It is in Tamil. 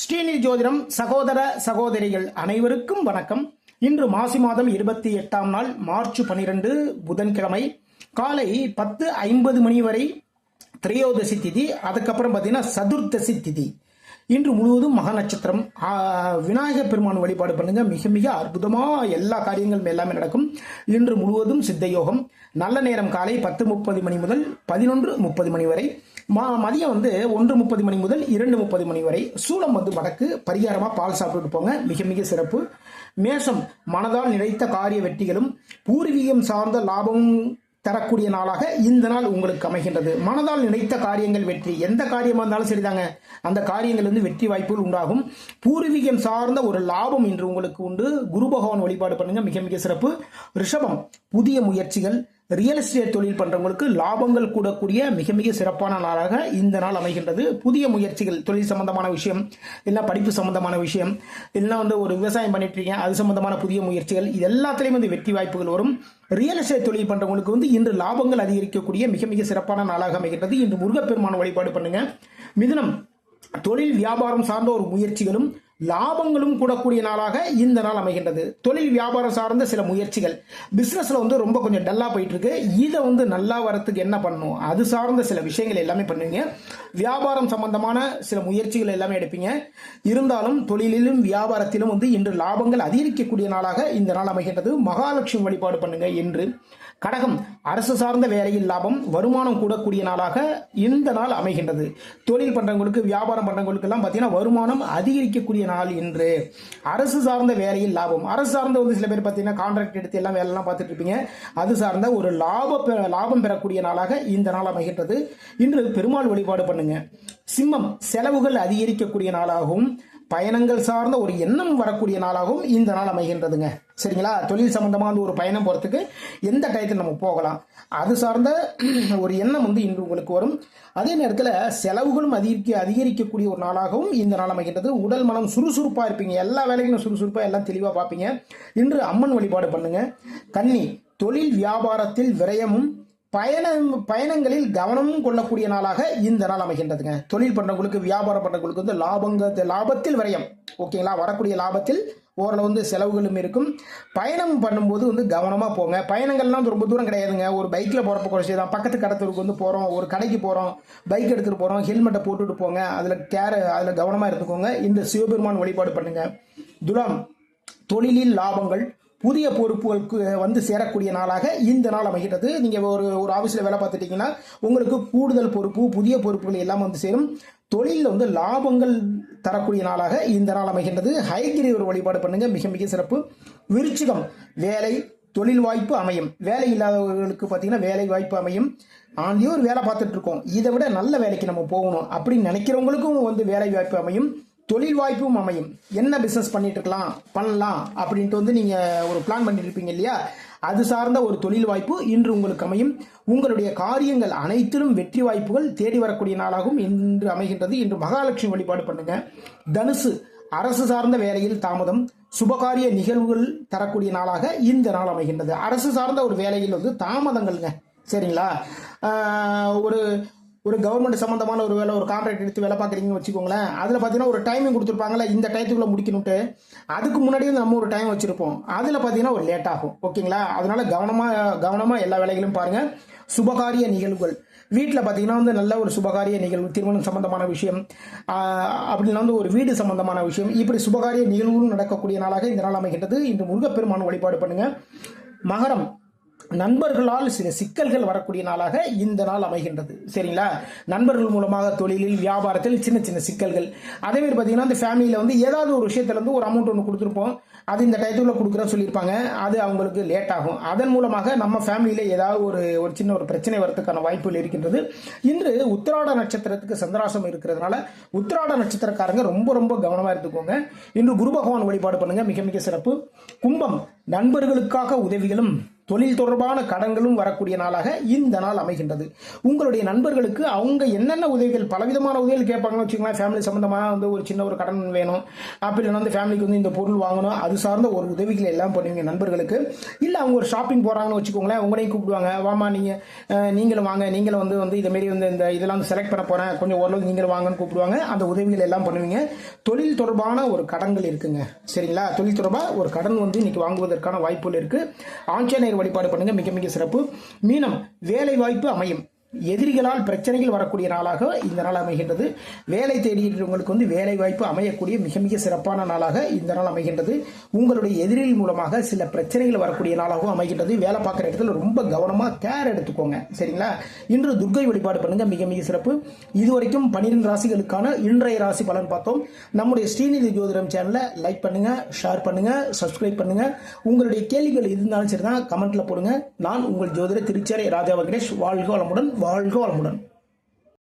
ஸ்ரீநிதி ஜோதிடம் சகோதர சகோதரிகள் அனைவருக்கும் வணக்கம். இன்று மாசி மாதம் இருபத்தி எட்டாம் நாள் மார்ச் பனிரெண்டு புதன்கிழமை. காலை பத்து ஐம்பது மணி வரை திரையோதசி திதி அதுக்கப்புறம் பார்த்தீங்கன்னா சதுர்த்தசி திதி. இன்று முழுவதும் மக நட்சத்திரம். விநாயகர் பெருமான் வழிபாடு பண்ணுங்க. மிக மிக அற்புதமாக எல்லா காரியங்களும் எல்லாமே நடக்கும். இன்று முழுவதும் சித்த யோகம். நல்ல நேரம் காலை பத்து முப்பது மணி முதல் பதினொன்று முப்பது மணி வரை. மதியம் வந்து ஒன்று முப்பது மணி முதல் இரண்டு முப்பது மணி வரை சூளம் வந்து வடக்கு பரிகாரமாக பால் சாப்பிட்டுட்டு போங்க. மிக மிக சிறப்பு. மேஷம் மனதால் நினைத்த காரிய வெற்றிகளும் பூர்வீகம் சார்ந்த லாபமும் தரக்கூடிய நாளாக இந்த நாள் உங்களுக்கு அமைகின்றது. மனதால் நினைத்த காரியங்கள் வெற்றி. எந்த காரியமாக இருந்தாலும் சரிதாங்க. அந்த காரியங்கள் வந்து வெற்றி வாய்ப்புகள் உண்டாகும். பூர்வீகம் சார்ந்த ஒரு லாபம் இன்று உங்களுக்கு உண்டு. குரு பகவான் வழிபாடு பண்ணுங்க. மிக மிக சிறப்பு. ரிஷபம் புதிய முயற்சிகள் ரியல் எஸ்டேட் தொழில் பண்றவங்களுக்கு லாபங்கள் கூடக்கூடிய மிக மிக சிறப்பான நாளாக இந்த நாள் அமைகின்றது. புதிய முயற்சிகள் தொழில் சம்பந்தமான விஷயம் இல்லை படிப்பு சம்பந்தமான விஷயம் இல்லைன்னா வந்து ஒரு விவசாயம் பண்ணிட்டு இருக்கீங்க அது சம்பந்தமான புதிய முயற்சிகள் இது எல்லாத்துலேயும் வந்து வெற்றி வாய்ப்புகள் வரும். ரியல் எஸ்டேட் தொழில் பண்றவங்களுக்கு வந்து இன்று லாபங்கள் அதிகரிக்கக்கூடிய மிக மிக சிறப்பான நாளாக அமைகின்றது. இன்று முருகப்பெருமான வழிபாடு பண்ணுங்க. மிதுனம் தொழில் வியாபாரம் சார்ந்த ஒரு முயற்சிகளும் லாபங்களும் கூடக்கூடிய நாளாக இந்த நாள் அமைகின்றது. தொழில் வியாபாரம் சார்ந்த சில முயற்சிகள். பிசினஸ்ல வந்து ரொம்ப கொஞ்சம் டல்லா போயிட்டு இருக்கு இதை வந்து நல்லா வரத்துக்கு என்ன பண்ணும் அது சார்ந்த சில விஷயங்கள் எல்லாமே பண்ணுவீங்க. வியாபாரம் சம்பந்தமான சில முயற்சிகள் எல்லாமே எடுப்பீங்க. இருந்தாலும் தொழிலிலும் வியாபாரத்திலும் வந்து இன்று லாபங்கள் அதிகரிக்கக்கூடிய நாளாக இந்த நாள் அமைகின்றது. மகாலட்சுமி வழிபாடு பண்ணுங்க என்று. கடகம் அரசு சார்ந்த வேலையில் லாபம் வருமானம் கூடக்கூடிய நாளாக இந்த நாள் அமைகின்றது. தொழில் பண்றவங்களுக்கு வியாபாரம் பண்றவங்களுக்கு எல்லாம் பார்த்தீங்கன்னா வருமானம் அதிகரிக்கக்கூடிய நாள் இன்று அரசு சார்ந்த வேலையில் லாபம். அரசு சார்ந்த வந்து சில பேர் பார்த்தீங்கன்னா கான்ட்ராக்ட் எடுத்து எல்லாம் வேலைலாம் பார்த்துட்டு இருப்பீங்க. அது சார்ந்த ஒரு லாப லாபம் பெறக்கூடிய நாளாக இந்த நாள் அமைகின்றது. இன்று பெருமாள் வழிபாடு பண்ணுங்க. சிம்மம் செலவுகள் அதிகரிக்கக்கூடிய நாளாகவும் பயணங்கள் சார்ந்த ஒரு எண்ணம் வரக்கூடிய நாளாகவும் இந்த நாள் அமைகின்றதுங்க. சரிங்களா? தொழில் சம்பந்தமாக வந்து ஒரு பயணம் போகிறதுக்கு எந்த டயத்தில் நம்ம போகலாம்? அது சார்ந்த ஒரு எண்ணம் வந்து இன்று உங்களுக்கு வரும். அதே நேரத்தில் செலவுகளும் அதிகரிக்க அதிகரிக்கக்கூடிய ஒரு நாளாகவும் இந்த நாள் அமைகின்றது. உடல் மனம் சுறுசுறுப்பாக இருப்பீங்க. எல்லா வேலைகளும் சுறுசுறுப்பாக எல்லாம் தெளிவாக பார்ப்பீங்க. இன்று அம்மன் வழிபாடு பண்ணுங்க. கன்னி தொழில் வியாபாரத்தில் விரயமும் பயணம் பயணங்களில் கவனமும் கொள்ளக்கூடிய நாளாக இந்த நாள் அமைகின்றதுங்க. தொழில் பண்ணுறவங்களுக்கு வியாபாரம் பண்ணுறவங்களுக்கு வந்து லாபங்க லாபத்தில் விரயம். ஓகேங்களா? வரக்கூடிய லாபத்தில் ஓரளவு வந்து செலவுகளும் இருக்கும். பயணம் பண்ணும்போது வந்து கவனமாக போங்க. பயணங்கள்லாம் வந்து ரொம்ப தூரம் கிடையாதுங்க. ஒரு பைக்கில் போகிறப்ப குறைச்சி தான். பக்கத்து கடத்தூருக்கு வந்து போகிறோம் ஒரு கடைக்கு போகிறோம் பைக் எடுத்துகிட்டு போகிறோம் ஹெல்மெட்டை போட்டுட்டு போங்க. அதில் கேர் அதில் கவனமாக எடுத்துக்கோங்க இந்த சிவபெருமான் வழிபாடு பண்ணுங்க. துலாம் தொழிலில் லாபங்கள். புதிய பொறுப்புகளுக்கு வந்து சேரக்கூடிய நாளாக இந்த நாள் அமைகிறது நீங்கள் ஒரு ஒரு ஆஃபீஸில் வேலை பார்த்துட்டீங்கன்னா உங்களுக்கு கூடுதல் பொறுப்பு புதிய பொறுப்புகள் எல்லாம் வந்து சேரும். தொழிலில் வந்து லாபங்கள் தரக்கூடிய நாளாக இந்த நாள் அமைகின்றது. ஹைகிரீவர் வழிபாடு பண்ணுங்க. மிக மிக சிறப்பு. விருச்சிகம் வேலை தொழில் வாய்ப்பு அமையும். வேலை இல்லாதவர்களுக்கு பார்த்தீங்கன்னா வேலை வாய்ப்பு அமையும். ஆண்டியும் ஒரு வேலை பார்த்துட்டு இருக்கோம். இதை விட நல்ல வேலைக்கு நம்ம போகணும் அப்படின்னு நினைக்கிறவங்களுக்கும் வந்து வேலை வாய்ப்பு அமையும். தொழில் வாய்ப்பும் அமையும். என்ன பிஸ்னஸ் பண்ணிட்டு இருக்கலாம் பண்ணலாம் அப்படின்ட்டு வந்து நீங்க ஒரு பிளான் பண்ணிட்டு இருப்பீங்க இல்லையா? அது சார்ந்த ஒரு தொழில் வாய்ப்பு இன்று உங்களுக்கு அமையும். உங்களுடைய காரியங்கள் அனைத்திலும் வெற்றி வாய்ப்புகள் தேடி வரக்கூடிய நாளாகவும் இன்று அமைகின்றது. இன்று மகாலட்சுமி வழிபாடு பண்ணுங்க. தனுசு அரசு சார்ந்த வேலையில் தாமதம். சுபகாரிய நிகழ்வுகள் தரக்கூடிய நாளாக இந்த நாள் அமைகின்றது. அரசு சார்ந்த ஒரு வேலையில் வந்து தாமதங்கள்ங்க. சரிங்களா? ஒரு ஒரு கவர்மெண்ட் சம்மந்தமான ஒரு வேலை ஒரு கான்ட்ராக்ட் எடுத்து வேலை பார்க்குறீங்கன்னு வச்சுக்கோங்களேன். அதில் பார்த்தீங்கன்னா ஒரு டைமிங் கொடுத்துருப்பாங்கல்ல இந்த டயத்துக்குள்ளே முடிக்கணும்ட்டு. அதுக்கு முன்னாடியே நம்ம ஒரு டைம் வச்சுருப்போம். அதில் பார்த்தீங்கன்னா ஒரு லேட் ஆகும் ஓகேங்களா? அதனால கவனமாக கவனமாக எல்லா வேலைகளும் பாருங்கள் சுபகாரிய நிகழ்வுகள். வீட்டில் பார்த்தீங்கன்னா வந்து நல்ல ஒரு சுபகாரிய நிகழ்வு திருமணம் சம்பந்தமான விஷயம் அப்படின்னா வந்து ஒரு வீடு சம்பந்தமான விஷயம். இப்படி சுபகாரிய நிகழ்வுகளும் நடக்கக்கூடிய நாளாக இந்த நாள் அமைகின்றது. இன்று முருகப்பெருமான் வழிபாடு பண்ணுங்கள் மகரம். நண்பர்களால் சில சிக்கல்கள் வரக்கூடிய நாளாக இந்த நாள் அமைகின்றது. சரிங்களா? நண்பர்கள் மூலமாக தொழிலில் வியாபாரத்தில் சின்ன சின்ன சிக்கல்கள். அதே மாதிரி பார்த்தீங்கன்னா இந்த ஃபேமிலியில் வந்து ஏதாவது ஒரு விஷயத்துல இருந்து ஒரு அமௌண்ட் ஒன்று கொடுத்துருப்போம். அது இந்த டயத்துக்குள்ள கொடுக்குறேன்னு சொல்லியிருப்பாங்க. அது அவங்களுக்கு லேட் ஆகும். அதன் மூலமாக நம்ம ஃபேமிலியில் ஏதாவது ஒரு ஒரு சின்ன ஒரு பிரச்சனை வரதுக்கான வாய்ப்புகள் இருக்கின்றது. இன்று உத்திராட நட்சத்திரத்துக்கு சந்திராசம் இருக்கிறதுனால உத்திராட நட்சத்திரக்காரங்க ரொம்ப ரொம்ப கவனமாக இருந்துக்கோங்க. இன்று குரு பகவான் வழிபாடு பண்ணுங்க. மிக மிக சிறப்பு. கும்பம் நண்பர்களுக்காக உதவிகளும் தொழில் தொடர்பான கடன்களும் வரக்கூடிய நாளாக இந்த நாள் அமைகின்றது. உங்களுடைய நண்பர்களுக்கு அவங்க என்னென்ன உதவிகள் பலவிதமான உதவிகள் கேட்பாங்கன்னு வச்சுக்கோங்களேன். ஃபேமிலி சம்மந்தமாக வந்து ஒரு சின்ன ஒரு கடன் வேணும். அப்படி இல்லைன்னா வந்து ஃபேமிலிக்கு வந்து இந்த பொருள் வாங்கணும். அது சார்ந்த ஒரு உதவிகள் எல்லாம் பண்ணுவீங்க நண்பர்களுக்கு. இல்லை அவங்க ஒரு ஷாப்பிங் போகிறாங்கன்னு வச்சுக்கோங்களேன். உங்களையும் கூப்பிடுவாங்க. வாமா நீங்கள் நீங்களும் வாங்க. நீங்களும் வந்து வந்து இதேமாரி வந்து இந்த இதெல்லாம் வந்து செலக்ட் பண்ண போகிறேன் கொஞ்சம் ஓரளவு நீங்களும் வாங்கன்னு கூப்பிடுவாங்க. அந்த உதவிகள் எல்லாம் பண்ணுவீங்க. தொழில் தொடர்பான ஒரு கடன்கள் இருக்குங்க. சரிங்களா? தொழில் தொடர்பாக ஒரு கடன் வந்து இன்னைக்கு வாங்குவதற்கான வாய்ப்புகள் இருக்குது ஆஞ்சநேயர் வழிபாடு பண்ணுங்க. மிக மிக சிறப்பு. மீனம் வேலை வாய்ப்பு அமையும். எதிரிகளால் பிரச்சனைகள் வரக்கூடிய நாளாக இந்த நாள் அமைகின்றது. வேலை தேடியவங்களுக்கு வந்து வேலை வாய்ப்பு அமையக்கூடிய மிக மிக சிறப்பான நாளாக இந்த நாள் அமைகின்றது. உங்களுடைய எதிரிகள் மூலமாக சில பிரச்சனைகள் வரக்கூடிய நாளாகவும் அமைகின்றது. வேலை பார்க்குற இடத்துல ரொம்ப கவனமாக கேர் எடுத்துக்கோங்க. சரிங்களா? இன்று துர்க்கை வழிபாடு பண்ணுங்க. மிக மிக சிறப்பு. இதுவரைக்கும் பன்னிரெண்டு ராசிகளுக்கான இன்றைய ராசி பலன் பார்த்தோம். நம்முடைய ஸ்ரீநிதி ஜோதிடம் சேனலை லைக் பண்ணுங்க ஷேர் பண்ணுங்க சப்ஸ்கிரைப் பண்ணுங்க. உங்களுடைய கேள்விகள் இருந்தாலும் சரி தான் கமெண்ட்ல போடுங்க. நான் உங்கள் ஜோதிட திருச்சேரை ராஜா வெங்கடேஷ். வாழ்க வளமுடன். வாழ்க வளமுடன்.